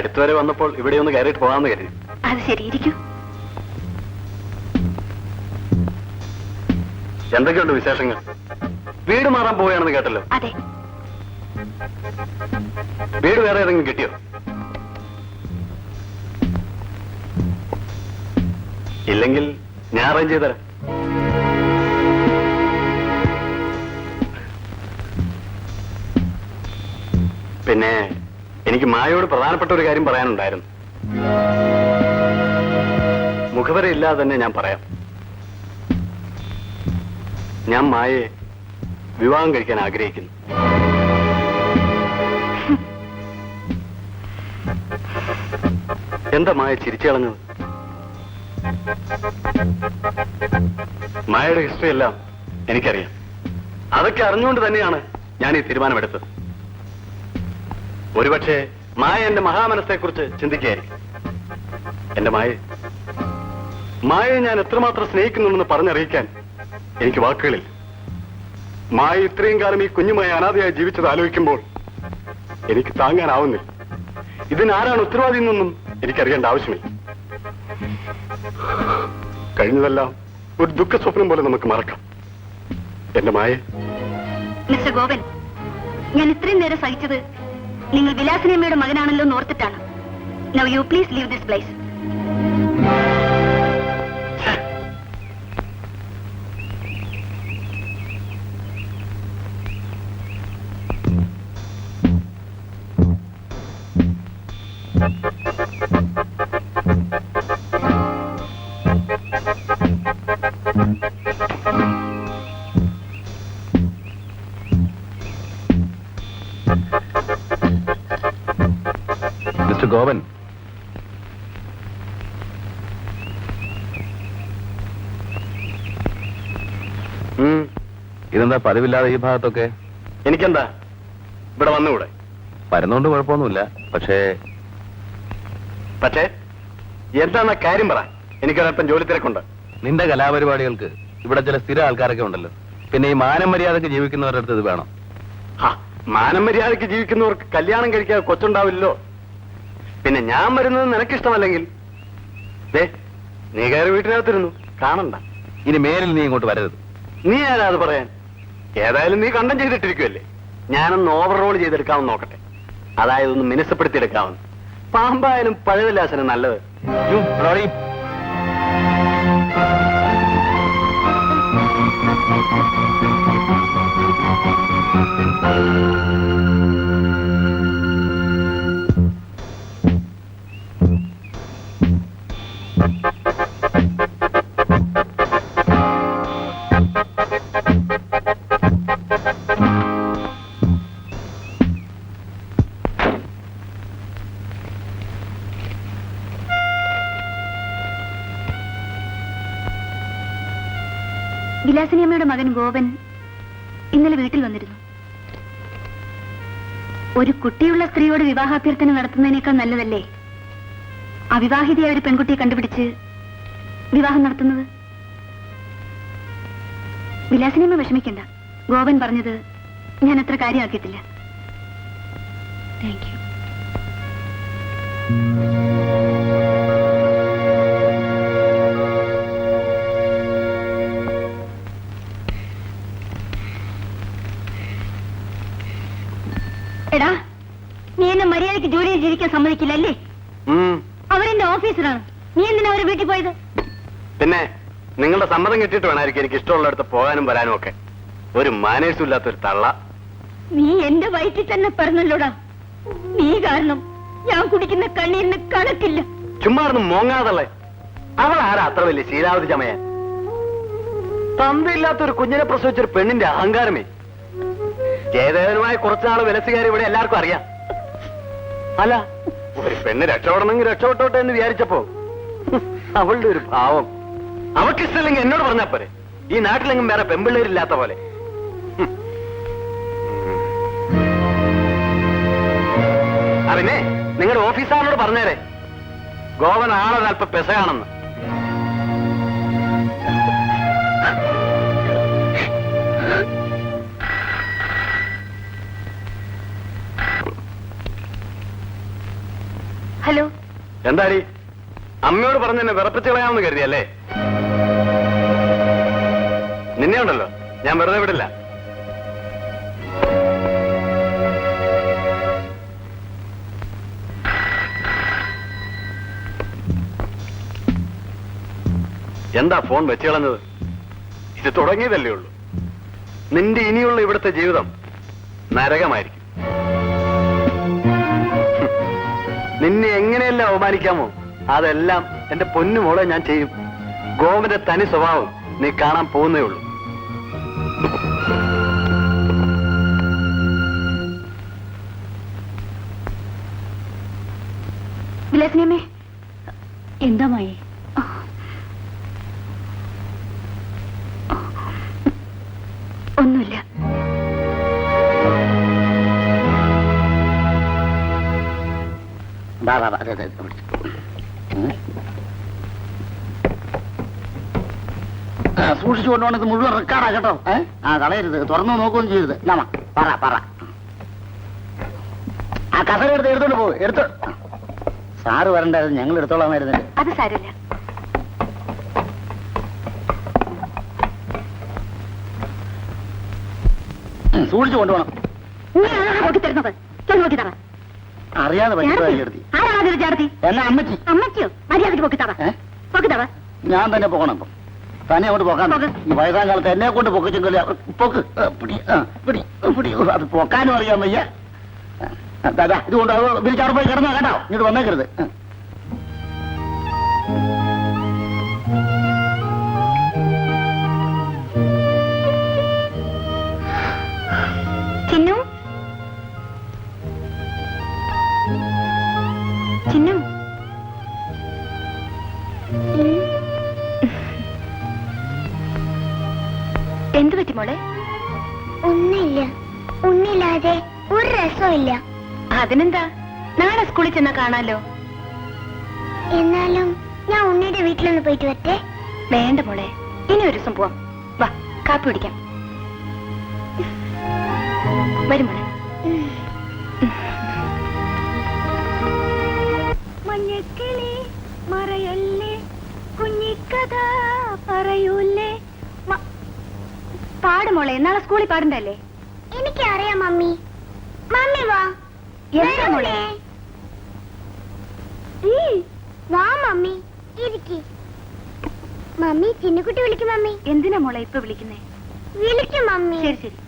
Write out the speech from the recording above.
അടുത്തുവരെ വന്നപ്പോൾ ഇവിടെ ഒന്ന് കയറിയിട്ട് പോകാമെന്ന് കരുതി. അത് ശരിയിരിക്കും. എന്തൊക്കെയുണ്ട് വിശേഷങ്ങൾ? വീട് മാറാൻ പോവുകയാണെന്ന് കേട്ടല്ലോ. അതെ. വീട് വേറെ ഏതെങ്കിലും കിട്ടിയോ? ഇല്ലെങ്കിൽ ഞാൻ അറേഞ്ച് ചെയ്തരാം പിന്നെ എനിക്ക് മായയോട് പ്രധാനപ്പെട്ട ഒരു കാര്യം പറയാനുണ്ടായിരുന്നു. മുഖവര ഇല്ലാതെ തന്നെ ഞാൻ പറയാം. ഞാൻ മായയെ വിവാഹം കഴിക്കാൻ ആഗ്രഹിക്കുന്നു. എന്താ മായ ചിരിച്ചു കളഞ്ഞത്? മായയുടെ ഹിസ്റ്ററി എല്ലാം എനിക്കറിയാം. അതൊക്കെ അറിഞ്ഞുകൊണ്ട് തന്നെയാണ് ഞാൻ ഈ തീരുമാനമെടുത്തത്. ഒരുപക്ഷെ മായ എന്റെ മഹാമനസ്സെക്കുറിച്ച് ചിന്തിക്കുകയായിരിക്കും. എന്റെ മായ മായയെ ഞാൻ എത്രമാത്രം സ്നേഹിക്കുന്നുണ്ടെന്ന് പറഞ്ഞറിയിക്കാൻ എനിക്ക് വാക്കുകളിൽ മായ ഇത്രയും കാലം ഈ കുഞ്ഞുമായി അനാഥയായി ജീവിച്ചത് ആലോചിക്കുമ്പോൾ എനിക്ക് താങ്ങാനാവുന്നില്ല. ഇതിനാരാണ് ഉത്തരവാദി എന്നൊന്നും എനിക്കറിയേണ്ട ആവശ്യമില്ല. കഴിഞ്ഞതെല്ലാം ഒരു ദുഃഖ സ്വപ്നം പോലെ നമുക്ക് മറക്കാം. എന്റെ മായ. മിസ്റ്റർ ഗോപൻ ഞാൻ ഇത്രയും നേരം സഹിച്ചത് നിങ്ങൾ വിലാസിനമ്മയുടെ മകനാണല്ലോ ഓർത്തിട്ടാണ്. Now you please leave this place Thank ഗോവൻ ഉം, ഇതെന്താ പതിവില്ലാതെ ഈ ഭാഗത്തൊക്കെ? എനിക്കെന്താ? ഇവിടെ വന്നുകൂടെ? വരുന്നോണ്ട് കുഴപ്പമൊന്നുമില്ല. പക്ഷേ പക്ഷേ എന്താന്ന കാര്യം പറ. എനിക്കൊരല്പം ജോലി തിരക്കുണ്ട്. നിന്റെ കലാപരിപാടികൾക്ക് ഇവിടെ ചില സ്ഥിര ആൾക്കാരൊക്കെ ഉണ്ടല്ലോ. പിന്നെ ഈ മാനം മര്യാദയ്ക്ക് ജീവിക്കുന്നവരുടെ അടുത്ത് ഇത് വേണം. മാനം മര്യാദയ്ക്ക് ജീവിക്കുന്നവർക്ക് കല്യാണം കഴിക്കാതെ കൊച്ചുണ്ടാവില്ലല്ലോ. പിന്നെ ഞാൻ വരുന്നത് നിനക്കിഷ്ടമല്ലെങ്കിൽ. നീ കയറി വീട്ടിനകത്തിരുന്നു. കാണണ്ട. ഇനി മേലിൽ നീ ഇങ്ങോട്ട് വരരുത്. നീ ആരാ അത് പറയാൻ? ഏതായാലും നീ കണ്ടം ചെയ്തിട്ടിരിക്കുമല്ലേ ഞാനൊന്ന് ഓവർറോൾ ചെയ്തെടുക്കാമെന്ന് നോക്കട്ടെ. അതായത് ഒന്ന് മിനുസപ്പെടുത്തിയെടുക്കാമെന്ന്. പാമ്പായാലും പഴയതല്ലാസന നല്ലത്. Thank റോഡി. വിലാസിനിയമ്മയുടെ മകൻ ഗോപൻ ഇന്നലെ വീട്ടിൽ വന്നിരുന്നു. ഒരു കുട്ടിയുള്ള സ്ത്രീയോട് വിവാഹാഭ്യർത്ഥന നടത്തുന്നതിനേക്കാൾ നല്ലതല്ലേ? അവിവാഹിതയായ ഒരു പെൺകുട്ടിയെ കണ്ടുപിടിച്ച് വിവാഹം നടത്തുന്നത്? വിലാസിനിയമ്മ വിഷമിക്കണ്ട. ഗോപൻ പറഞ്ഞത് ഞാൻ അത്ര കാര്യമാക്കിയിട്ടില്ല. താങ്ക് യു എടാ നീ എന്നെ മര്യാദയ്ക്ക് ജോലിയിൽ ജീവിക്കാൻ സമ്മതിക്കില്ലല്ലേ? അവരെന്റെ ഓഫീസറാണ് നീ എന്തിനാ അവരെ വീട്ടിൽ പോയത്? പിന്നെ നിങ്ങളുടെ സമ്മതം കിട്ടിയിട്ട് വേണമായിരിക്കും എനിക്ക് ഇഷ്ടമുള്ളടത്ത് പോകാനും വരാനും ഒക്കെ. ഒരു മാനേഴ്സും ഇല്ലാത്തൊരു തള്ള. നീ എന്റെ വയറ്റിൽ തന്നെ പറഞ്ഞല്ലോടാ നീ കാരണം ഞാൻ കുടിക്കുന്ന കണ്ണീരിന് കണക്കില്ല. ചുമ്മാർന്ന് മോങ്ങാതള്ളേ അവൾ ആരാ അത്ര വലിയ ശീലാവധി ചമയാൻ? തന്തയില്ലാത്ത ഒരു കുഞ്ഞിനെ പ്രസവിച്ചൊരു പെണ്ണിന്റെ അഹങ്കാരമേ. ജയദേവനുമായ കുറച്ചുനാൾ വിലസുകാരി ഇവിടെ എല്ലാവർക്കും അറിയാം. അല്ല ഒരു പെണ്ണ് രക്ഷപ്പെടണമെങ്കിൽ രക്ഷപ്പെട്ടോട്ടെ എന്ന് വിചാരിച്ചപ്പോ അവളുടെ ഒരു ഭാവം. അവക്കിഷ്ടമില്ലെങ്കിൽ എന്നോട് പറഞ്ഞാ പോരെ. ഈ നാട്ടിലെങ്ങും വേറെ പെമ്പിള്ളേരില്ലാത്ത പോലെ. അതിനെ നിങ്ങളുടെ ഓഫീസാറിനോട് പറഞ്ഞേരെ. ഗോവൻ ആളൊരൽപ്പം പെസയാണെന്ന് ഹലോ. എന്താടി? അമ്മയോട് പറഞ്ഞ എന്നെ വിറപ്പിച്ച് കളയാമെന്ന് കരുതിയല്ലേ? നിന്നെ ഉണ്ടല്ലോ. ഞാൻ വെറുതെ വിടില്ല. എന്താ ഫോൺ വെച്ച് കളഞ്ഞത്? ഇത് തുടങ്ങിയതല്ലേ ഉള്ളൂ. നിന്റെ ഇനിയുള്ള ഇവിടുത്തെ ജീവിതം നരകമായിരിക്കും. നിന്നെ എങ്ങനെയല്ല അവമാനിക്കാമോ അതെല്ലാം എന്റെ പൊന്നു മോളെ ഞാൻ ചെയ്യും. ഗോവിന്റെ തനി സ്വഭാവം നീ കാണാൻ പോകുന്നേ ഉള്ളൂ. എന്താ മായി? വാ, വാ, സൂക്ഷിച്ചു കൊണ്ടുപോകണം. ഇത് മുഴുവൻ റെക്കാർഡാ കേട്ടോ? ആ കളയരുത്. തുറന്നു നോക്കുകയും ചെയ്യരുത്. നാമ പറ പറ. ആ കഥ എടുത്ത് എടുത്തോണ്ട് പോ. എടുത്തോ. സാറ് വരണ്ടായിരുന്നു ഞങ്ങൾ എടുത്തോളാമായിരുന്നില്ല അത് സാരില്ല സൂക്ഷിച്ചു കൊണ്ടുപോകണം. അറിയാതെ പറ്റിയതായി എടുത്തി ആരാണ് ചാർത്തി എന്നാ അമ്മച്ചി? അമ്മച്ചിയോ? മര്യാദയ്ക്ക് ഞാൻ തന്നെ പോകണം തന്നെ അങ്ങോട്ട് പോകാൻ വയസ്സാം കാലത്ത് എന്നെ കൊണ്ട് പൊക്കിച്ചെങ്കിൽ പൊക്ക്. പിടി പിടി പിടി. അത് പൊക്കാനും അറിയാൻ വയ്യ. ഇതുകൊണ്ട് അത് വിരിച്ചവിടെ പോയി കിടന്നാ കേട്ടോ. ഇങ്ങോട്ട് വന്നേക്കരുത്. എന്തു പറ്റി മോളെ? ഒന്നില്ല ഉണ്ണില്ലാതെ ഒരു രസമില്ല അതിനെന്താ? നാളെ സ്കൂളിൽ ചെന്നാ കാണാലോ. എന്നാലും ഞാൻ ഉണ്ണിയുടെ വീട്ടിലൊന്ന് പോയിട്ട് വരട്ടെ. വേണ്ട മോളെ. ഇനി ഒരു ദിവസം പോവാം. വാ കാപ്പി പിടിക്കാം വരും മോളെ. പാടുമോളെ നാളെ സ്കൂളിൽ പാടണ്ടല്ലേ? എനിക്കറിയാം മമ്മി. മമ്മി വാ. എന്താ മോളെ? വാ മമ്മി. ഇരിക്കി. മമ്മി ചിന്നുകുട്ടി വിളിക്കും മമ്മി. എന്തിനാ മോളെ ഇപ്പൊ വിളിക്കുന്നേ? വിളിക്കും മമ്മി. ശരി ശരി.